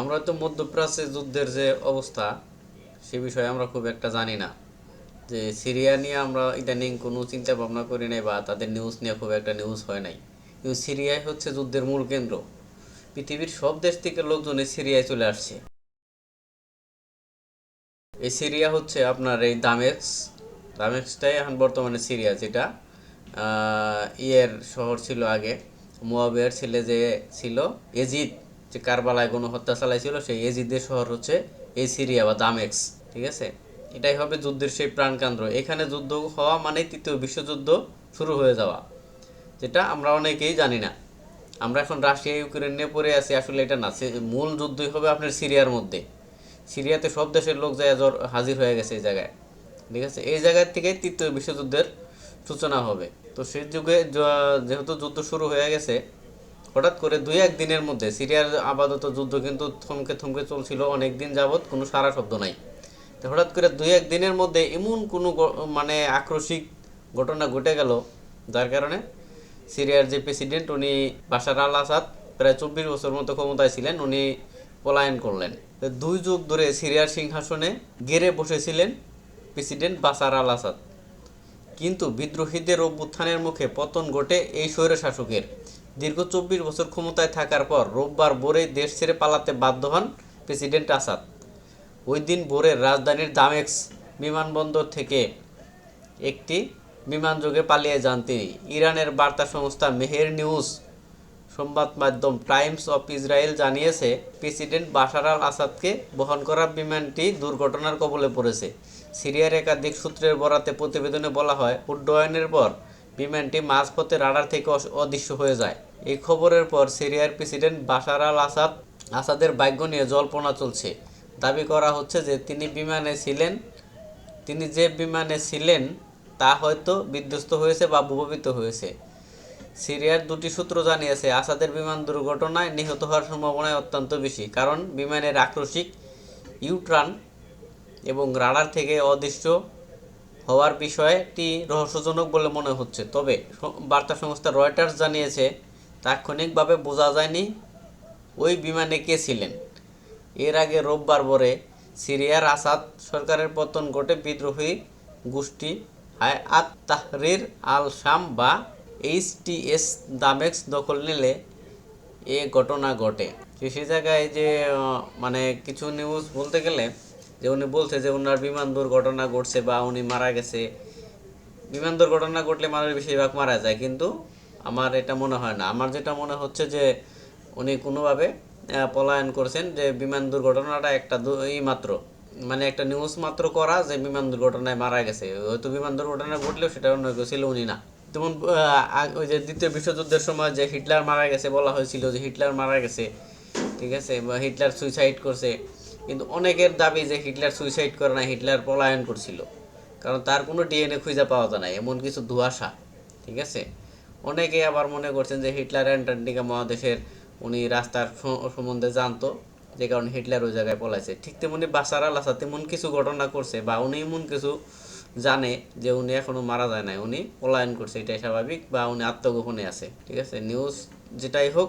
আমরা তো মধ্যপ্রাচ্যে যুদ্ধের যে অবস্থা, সে বিষয়ে আমরা খুব একটা জানি না। যে সিরিয়া নিয়ে আমরা ইদানিং কোনো চিন্তা ভাবনা করি নাই বা তাদের নিউজ নিয়ে খুব একটা নিউজ হয় নাই। কিন্তু সিরিয়ায় হচ্ছে যুদ্ধের মূল কেন্দ্র। পৃথিবীর সব দেশ থেকে লোকজন সিরিয়ায় চলে আসছে। এই সিরিয়া হচ্ছে আপনার এই দামেক্স দামেক্সটাই এখন বর্তমানে সিরিয়া, যেটা ইয়ের শহর ছিল আগে। মোয়াবের ছেলে যে ছিল, এজিদ। যে কারবালায় গণহত্যা চালাইছিল সেই এজিদের শহর হচ্ছে এই সিরিয়া বা দামেক্স ঠিক আছে? এটাই হবে যুদ্ধের সেই প্রাণকেন্দ্র। এখানে যুদ্ধ হওয়া মানে তৃতীয় বিশ্বযুদ্ধ শুরু হয়ে যাওয়া, যেটা আমরা অনেকেই জানি না। আমরা এখন রাশিয়া, ইউক্রেন নিয়ে পড়ে আছি, আসলে এটা না। মূল যুদ্ধই হবে আপনার সিরিয়ার মধ্যে। সিরিয়াতে সব দেশের লোক যায় হাজির হয়ে গেছে এই জায়গায়, ঠিক আছে? এই জায়গার থেকে তৃতীয় বিশ্বযুদ্ধের সূচনা হবে। তো সেই যুগে যেহেতু যুদ্ধ শুরু হয়ে গেছে হঠাৎ করে দুই এক দিনের মধ্যে সিরিয়ার আপাতত যুদ্ধ কিন্তু থমকে থমকে চলছিল অনেক দিন যাবৎ, কোনো সারা শব্দ নাই। তো হঠাৎ করে দুই এক দিনের মধ্যে এমন কোনো মানে আক্রোশিক ঘটনা ঘটে গেল, যার কারণে সিরিয়ার যে প্রেসিডেন্ট উনি বাশার আল আসাদ, প্রায় চব্বিশ বছর মতো ক্ষমতায় ছিলেন, উনি পলায়ন করলেন। দুই যুগ ধরে সিরিয়ার সিংহাসনে গেড়ে বসেছিলেন প্রেসিডেন্ট বাশার আল আসাদ। কিন্তু বিদ্রোহীদের অভ্যুত্থানের মুখে পতন ঘটে এই স্বৈরশাসকের। দীর্ঘ চব্বিশ বছর ক্ষমতায় থাকার পর রোববার ভোরে দেশ ছেড়ে পালাতে বাধ্য হন প্রেসিডেন্ট আসাদ। ওই দিন ভোরে রাজধানীর দামেক্স বিমানবন্দর থেকে একটি বিমানযোগে পালিয়ে যান তিনি। ইরানের বার্তা সংস্থা মেহের নিউজ সংবাদ মাধ্যম টাইমস অফ ইসরায়েল জানিয়েছে, প্রেসিডেন্ট বাশার আল আসাদকে বহন করা বিমানটি দুর্ঘটনার কবলে পড়েছে। সিরিয়ার একাধিক সূত্রের বরাতে প্রতিবেদনে বলা হয়, উড্ডয়নের পর বিমানটি মাঝপথে রাডার থেকে অদৃশ্য হয়ে যায়। এই খবরের পর সিরিয়ার প্রেসিডেন্ট বাশার আল আসাদ আসাদের ভাগ্য নিয়ে জল্পনা চলছে। দাবি করা হচ্ছে যে তিনি বিমানে ছিলেন, তিনি যে বিমানে ছিলেন তা হয়তো বিধ্বস্ত হয়েছে বা ভূপাতিত হয়েছে। সিরিয়ার দুটি সূত্র জানিয়েছে, আসাদের বিমান দুর্ঘটনায় নিহত হওয়ার সম্ভাবনায় অত্যন্ত বেশি, কারণ বিমানের আক্রোশিক ইউট্রান এবং রাডার থেকে অদৃশ্য হওয়ার বিষয়টি রহস্যজনক বলে মনে হচ্ছে। তবে বার্তা সংস্থা রয়টার্স জানিয়েছে তাৎক্ষণিকভাবে বোঝা যায়নি ওই বিমানে কে ছিলেন। এর আগে রোববার ভোরে সিরিয়ার আসাদ সরকারের পতন ঘটে বিদ্রোহী গোষ্ঠী হায়াত তাহরির আল শাম বা এইচটিএস দামেক্স দখল নিলে এ ঘটনা ঘটে। তো সে জায়গায় যে মানে কিছু নিউজ বলতে গেলে, যে উনি বলছে যে ওনার বিমান দুর্ঘটনা ঘটছে বা উনি মারা গেছে। বিমান দুর্ঘটনা ঘটলে মানুষ বেশিরভাগ মারা যায়, কিন্তু আমার এটা মনে হয় না। আমার যেটা মনে হচ্ছে যে উনি কোনোভাবে পলায়ন করছেন যে বিমান দুর্ঘটনাটা একটা এই মাত্র। মানে একটা নিউজ মাত্র করা যে বিমান দুর্ঘটনায় মারা গেছে। হয়তো বিমান দুর্ঘটনা ঘটলেও সেটা অন্য কেউ ছিল উনি না। যেমন ওই যে দ্বিতীয় বিশ্বযুদ্ধের সময় যে হিটলার মারা গেছে বলা হয়েছিল যে হিটলার মারা গেছে, ঠিক আছে, বা হিটলার সুইসাইড করছে। কিন্তু অনেকের দাবি যে হিটলার সুইসাইড করে না হিটলার পলায়ন করছিল। কারণ তার কোনো ডিএনএ খুঁজে পাওয়া যায় না এমন কিছু ধোঁয়াশা, ঠিক আছে? অনেকে আবার মনে করছেন যে হিটলার অ্যান্টার্কটিকা মহাদেশের উনি রাস্তার সম্বন্ধে জানতো, যে কারণে হিটলার ওই জায়গায় পলাইছে। ঠিক তেমনি বাসার আল আসাদ তেমন কিছু ঘটনা করছে বা উনি এমন কিছু জানে যে উনি এখনও মারা যায় নাই। উনি পলায়ন করছে, এটাই স্বাভাবিক বা উনি আত্মগোপনে আছে। ঠিক আছে নিউজ যেটাই হোক,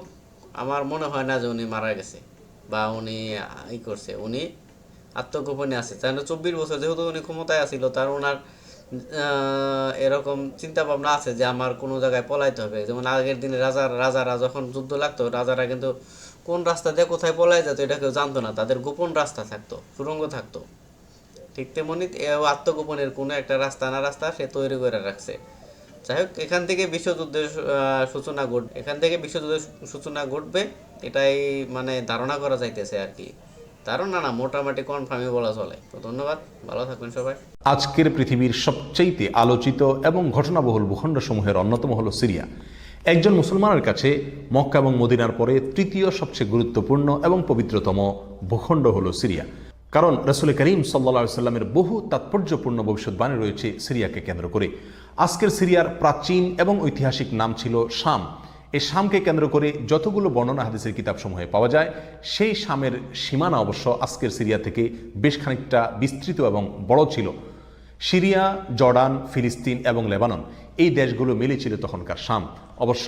আমার মনে হয় না যে উনি মারা গেছে বা উনি ই করছে। উনি আত্মগোপনে আছে। তাহলে চব্বিশ বছর যেহেতু উনি ক্ষমতায় আছিল, তার ওনার এরকম চিন্তা ভাবনা আছে যে আমার কোনো জায়গায় পলাইতে হবে। যেমন আগের দিনে রাজা রাজারা যখন যুদ্ধ লাগতো, রাজারা কিন্তু কোন রাস্তা দিয়ে কোথায় পলাই যেত এটা কেউ জানতো না। তাদের গোপন রাস্তা থাকতো সুড়ঙ্গ থাকতো। ঠিক তেমনি আত্মগোপনের কোনো একটা রাস্তা না রাস্তা সে তৈরি করে রাখছে। যাই হোক, এখান থেকে বিশ্বযুদ্ধের সূচনা ঘট এখান থেকে বিশ্বযুদ্ধের সূচনা ঘটবে, এটাই মানে ধারণা করা যাইতেছে আর কি। ধারণা না মোটামুটি কনফার্মই বলা চলে। তো ধন্যবাদ, ভালো থাকবেন সবাই। আজকের পৃথিবীর সবচেয়ে আলোচিত এবং ঘটনাবহুল ভূখণ্ড সমূহের অন্যতম হল সিরিয়া। একজন মুসলমানের কাছে মক্কা এবং মদিনার পরে তৃতীয় সবচেয়ে গুরুত্বপূর্ণ এবং পবিত্রতম ভূখণ্ড হল সিরিয়া। কারণ রসুল করিম সাল্লা সাল্লামের বহু তাৎপর্যপূর্ণ ভবিষ্যৎবাণী রয়েছে সিরিয়াকে কেন্দ্র করে। আজকের সিরিয়ার প্রাচীন এবং ঐতিহাসিক নাম ছিল শাম। এই শামকে কেন্দ্র করে যতগুলো বর্ণনা হাদিসের কিতাবসমূহে পাওয়া যায়, সেই শামের সীমানা অবশ্য আজকের সিরিয়া থেকে বেশ খানিকটা বিস্তৃত এবং বড় ছিল। সিরিয়া, জর্ডান, ফিলিস্তিন এবং লেবানন এই দেশগুলো মিলে ছিল তখনকার শাম। অবশ্য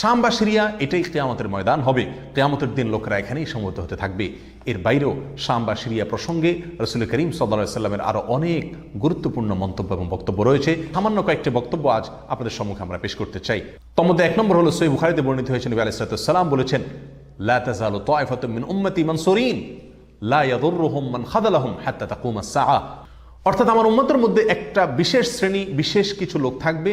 শাম বা সিরিয়া, এটাই কেয়ামতের ময়দান হবে। কেয়ামতের দিন লোকেরা এখানেই সমবেত হতে থাকবে। এর বাইরেও শাম বা সিরিয়া প্রসঙ্গে রসুল করিম সাল্লা সাল্লামের আরও অনেক গুরুত্বপূর্ণ মন্তব্য এবং বক্তব্য রয়েছে। সামান্য কয়েকটি বক্তব্য আজ আপনাদের সম্মুখে আমরা পেশ করতে চাই। তোর মধ্যে এক নম্বর হলো সই বুখারিতে বর্ণিত হয়েছে, নবী আলাইসালাম বলেছেন, লা তাজালু তাইফাতুম মিন উম্মতি মানসুরিন, লা ইয়াদুররুহুম মান খাদালাহুম হাত্তা আস-সাআ অর্থাৎ আমার উম্মতের মধ্যে একটা বিশেষ শ্রেণি, বিশেষ কিছু লোক থাকবে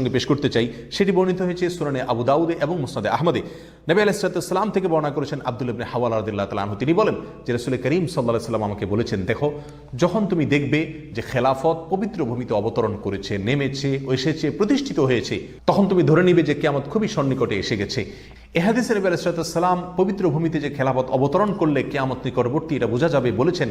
পেশ করতে চাই, সেটি বর্ণিত হয়েছে সুরানে আবু দাউদে এবং মুসনাদে আহমদে। নবী আলাইসালাম থেকে বর্ণনা করেছেন আব্দুল ইবনে হাওয়াল রাদিল্লাহ তালাহ তিনি বলেন যে রসুল করিম সাল্লাহ সাল্লাম আমাকে বলেছেন, দেখো, যখন তুমি দেখবে যে খেলাফত পবিত্র ভূমিতে অবতরণ করেছে, নেমেছে, এসেছে, প্রতিষ্ঠিত হয়েছে, তখন তুমি ধরে নিবে যে কেয়ামত খুবই সন্নিকটে এসে গেছে। এহাদিসের নবী আলাইসালাম পবিত্র ভূমিতে যে খেলাফত অবতরণ করলে কেয়ামত নিকটবর্তী এটা বোঝা যাবে বলেছেন